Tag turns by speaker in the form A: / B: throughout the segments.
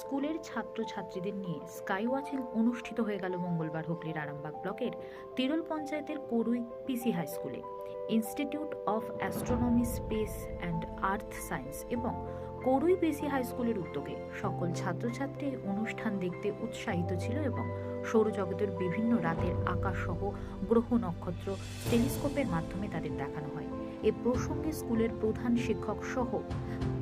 A: স্কুলের ছাত্রছাত্রীদের নিয়ে স্কাই ওয়াচিং অনুষ্ঠিত হয়ে গেল মঙ্গলবার হুগলির আরামবাগ ব্লকের তিরল পঞ্চায়েতের করুই পিসি হাই স্কুলে। Institute of astronomy, space and earth science এবং করুই পিসি হাই স্কুলের উদ্যোগে সকল ছাত্রছাত্রী অনুষ্ঠান দেখতে উৎসাহিত ছিল এবং সৌরজগতের বিভিন্ন রাতের আকাশসহ গ্রহ নক্ষত্র টেলিস্কোপের মাধ্যমে তাদের দেখানো হয়। এ প্রসঙ্গে স্কুলের প্রধান শিক্ষক সহ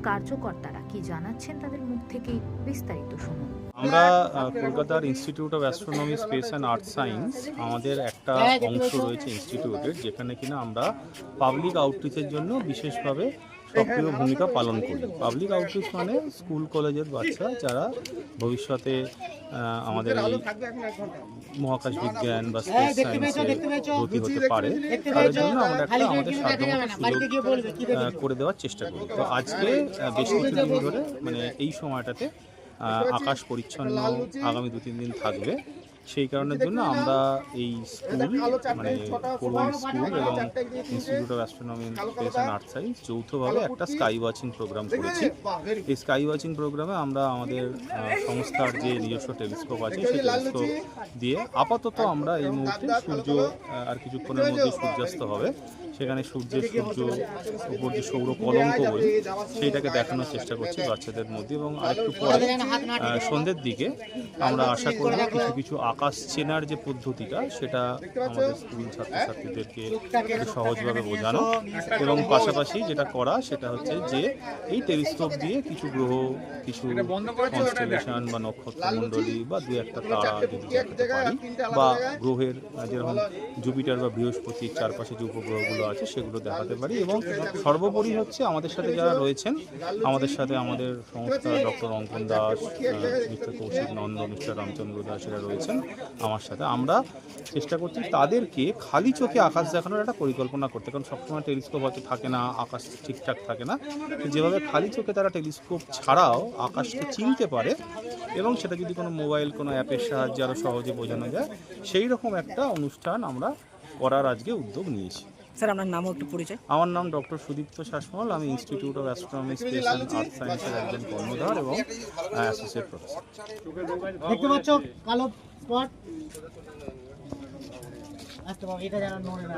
A: কার্যকর্তারা কি জানাচ্ছেন তাদের মুখ থেকেই বিস্তারিত শুনুন।
B: আমরা কলকাতার institute of astronomy space and earth science আমাদের একটা অংশ রয়েছে ইনস্টিটিউটের যেখানে কিনা আমরা পাবলিক আউটরিচের জন্য বিশেষভাবে সক্রিয় ভূমিকা পালন করি। পাবলিক আউটরিচ মানে স্কুল কলেজের বাচ্চা যারা ভবিষ্যতে আমাদের এই মহাকাশ বিজ্ঞান বা স্পেস সায়েন্সে ভর্তি হতে পারে তাদের জন্য আমরা একটা আমাদের সাধ্যমতো সুযোগ করে দেওয়ার চেষ্টা করি তো আজকে বেশ কিছুদিন ধরে মানে এই সময়টাতে আকাশ পরিচ্ছন্ন আগামী দু তিন দিন থাকবে। সেই কারণের জন্য আমরা এই স্কুল মানে করুণ স্কুল এবং institute of astronomy space and earth science যৌথভাবে একটা স্কাই ওয়াচিং প্রোগ্রাম করেছি। এই স্কাই ওয়াচিং প্রোগ্রামে আমরা আমাদের সংস্থার যে নিজস্ব টেলিস্কোপ আছে সেই টেলিস্কোপ দিয়ে আপাতত আমরা এই মুহূর্তে সূর্য আর কিছুক্ষণের মধ্যে সূর্যাস্ত হবে। সেখানে সূর্যের সূর্য উপর যে সৌর কলঙ্ক বলি সেইটাকে দেখানোর চেষ্টা করছি বাচ্চাদের মধ্যে এবং আরেকটু পরে সন্ধ্যের দিকে আমরা আশা করব কিছু কিছু আকাশ চেনার যে পদ্ধতিটা, সেটা আমাদের স্কুল ছাত্রছাত্রীদেরকে সহজভাবে বোঝানো এবং পাশাপাশি যেটা করা, সেটা হচ্ছে যে এই টেলিস্কোপ দিয়ে কিছু গ্রহ, কিছু কনস্টেলেশন বা নক্ষত্রমণ্ডলী বা দু একটা তারা যদি দেখাতে পারি, বা গ্রহের যেরকম জুপিটার বা বৃহস্পতির চারপাশে যে উপগ্রহগুলো আছে, সেগুলো দেখাতে পারি এবং সর্বোপরি হচ্ছে আমাদের সাথে যারা রয়েছেন, আমাদের সাথে আমাদের সংস্থা doctor Ankan Das mister Koushik Nanda, mister Ramchandra Das এরা রয়েছেন। আমার সাথে। আমরা চেষ্টা করছি তাদেরকে খালি চোখে আকাশ দেখানোর একটা পরিকল্পনা করতে। কারণ সবসময় টেলিস্কোপ হয়তো থাকে না, আকাশ ঠিকঠাক থাকে না। যেভাবে খালি চোখে তারা টেলিস্কোপ ছাড়াও আকাশকে চিনতে পারে এবং সেটা যদি কোনো মোবাইল, কোনো অ্যাপের সাহায্যে আরও সহজে বোঝানো যায় সেই রকম একটা অনুষ্ঠান আমরা করার আজকে উদ্যোগ নিয়েছি।
C: স্যার আপনার নামও একটু পরিচয়।
B: আমার নাম ডক্টর সুদীপ্ত শাসমল। আমি institute of astronomy space and earth সায়েন্সের একজন কর্মধার এবং অ্যাসোসিয়েট প্রফেসর
D: দেখতে পাচ্ছ কালো স্পট আচ্ছা বাবা এটা যেন নড়ে না।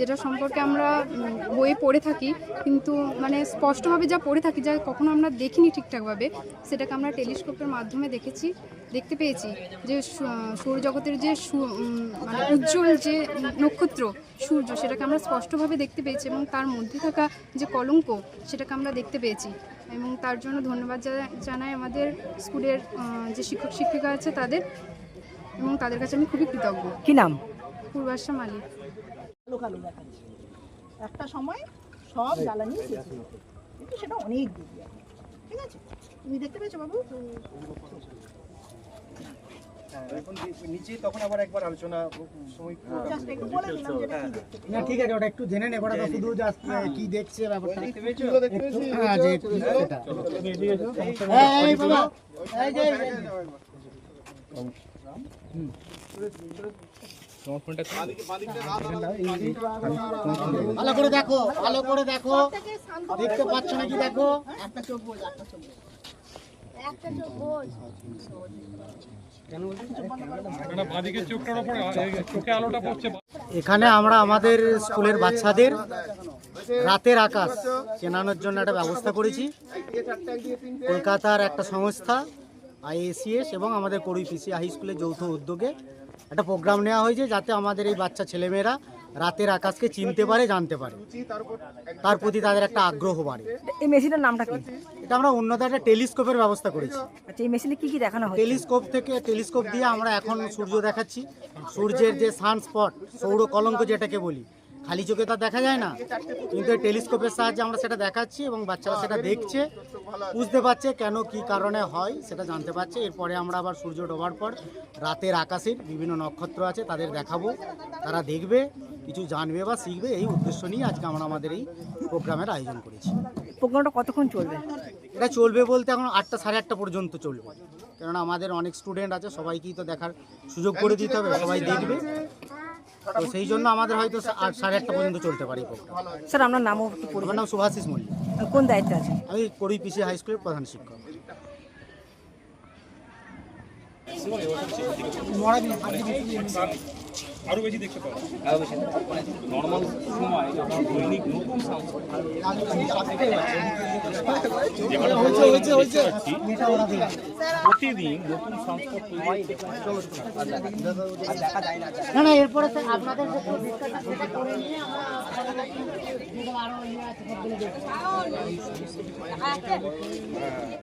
E: যেটা সম্পর্কে আমরা বইয়ে পড়ে থাকি কিন্তু মানে স্পষ্টভাবে যা পড়ে থাকি যা কখনো আমরা দেখিনি ঠিকঠাকভাবে সেটাকে আমরা টেলিস্কোপের মাধ্যমে দেখেছি দেখতে পেয়েছি যে সৌরজগতের যে মানে উজ্জ্বল যে নক্ষত্র সূর্য সেটাকে আমরা স্পষ্টভাবে দেখতে পেয়েছি এবং তার মধ্যে থাকা যে কলঙ্ক সেটাকে আমরা দেখতে পেয়েছি। এবং তার জন্য ধন্যবাদ জানাই আমাদের স্কুলের যে শিক্ষক শিক্ষিকা আছে তাদের এবং তাদের কাছে আমি খুবই কৃতজ্ঞ।
C: কি নাম?
E: পূর্বাশা মালিক।
F: কালো কালো দেখাচ্ছে। একটা সময় সব জ্বালানি শেষ হয়ে। কিন্তু সেটা অনেক দূর ঠিক আছে? তুমি দেখতে পেয়েছ বাবু?
G: নিচে তখন আবার একবার আলোচনা সময়
F: জাস্ট একটু বলে দিলাম যেটা কি দেখতে পেয়েছ।
D: না ঠিক আছে ওটা একটু জেনে ওটা শুধু কি দেখছে ব্যাপারটা। এই যে এই যে। ভালো করে দেখো ভালো করে দেখো। দেখতে পাচ্ছ নাকি দেখো?
F: একটা চোখ বোঝ একটা চোখ বোঝ।
D: এখানে আমরা আমাদের স্কুলের বাচ্চাদের রাতের আকাশ চেনানোর জন্য একটা ব্যবস্থা করেছি। কলকাতার একটা সংস্থা আইএসিএস এবং আমাদের করুই পিসি হাই স্কুলে যৌথ উদ্যোগে একটা প্রোগ্রাম নেওয়া হয়েছে যাতে আমাদের এই বাচ্চা ছেলেমেয়েরা রাতের আকাশকে চিনতে পারে জানতে পারে। তার প্রতি তাদের একটা আগ্রহ বাড়ে।
C: এই মেশিনের নামটা কি?
D: এটা আমরা উন্নত একটা টেলিস্কোপের ব্যবস্থা করেছি।
C: আচ্ছা এই মেশিনে কি কি দেখানো হয়
D: টেলিস্কোপ থেকে টেলিস্কোপ দিয়ে আমরা এখন সূর্য দেখাচ্ছি। সূর্যের যে সানস্পট সৌর কলঙ্ক যেটাকে বলি খালি চোখে তো দেখা যায় না। কিন্তু টেলিস্কোপের সাহায্যে আমরা সেটা দেখাচ্ছি এবং বাচ্চারা সেটা দেখছে বুঝতে পারছে কেন কি কারণে হয় সেটা জানতে পারছে। এরপরে আমরা আবার সূর্য ডোবার পর রাতের আকাশের বিভিন্ন নক্ষত্র আছে তাদের দেখাবো। তারা দেখবে কিছু জানবে বা শিখবে এই উদ্দেশ্য নিয়ে আজকে আমরা আমাদের এই প্রোগ্রামের আয়োজন করেছি।
C: প্রোগ্রামটা কতক্ষণ চলবে?
D: এটা চলবে বলতে এখন আটটা সাড়ে আটটা পর্যন্ত চলবে। কেননা আমাদের অনেক স্টুডেন্ট আছে সবাইকেই তো দেখার সুযোগ করে দিতে হবে সবাই দেখবে। তো সেই জন্য আমাদের হয়তো আট সাড়ে আটটা পর্যন্ত চলতে পারে এই প্রোগ্রাম।
C: স্যার আপনার নামও একটু
D: আমার নাম সুভাষিস মল্লিক
C: কোন দায়িত্বে আছে
D: আমি কড়ি পিসি হাই স্কুলের প্রধান শিক্ষক।
B: নর্মাল সময় যখন দৈনিক নতুন সাংস্কৃতিক যেখানে আমরা দেখতে প্রতিদিন নতুন সংস্কৃত।
D: না না এরপরে আপনাদের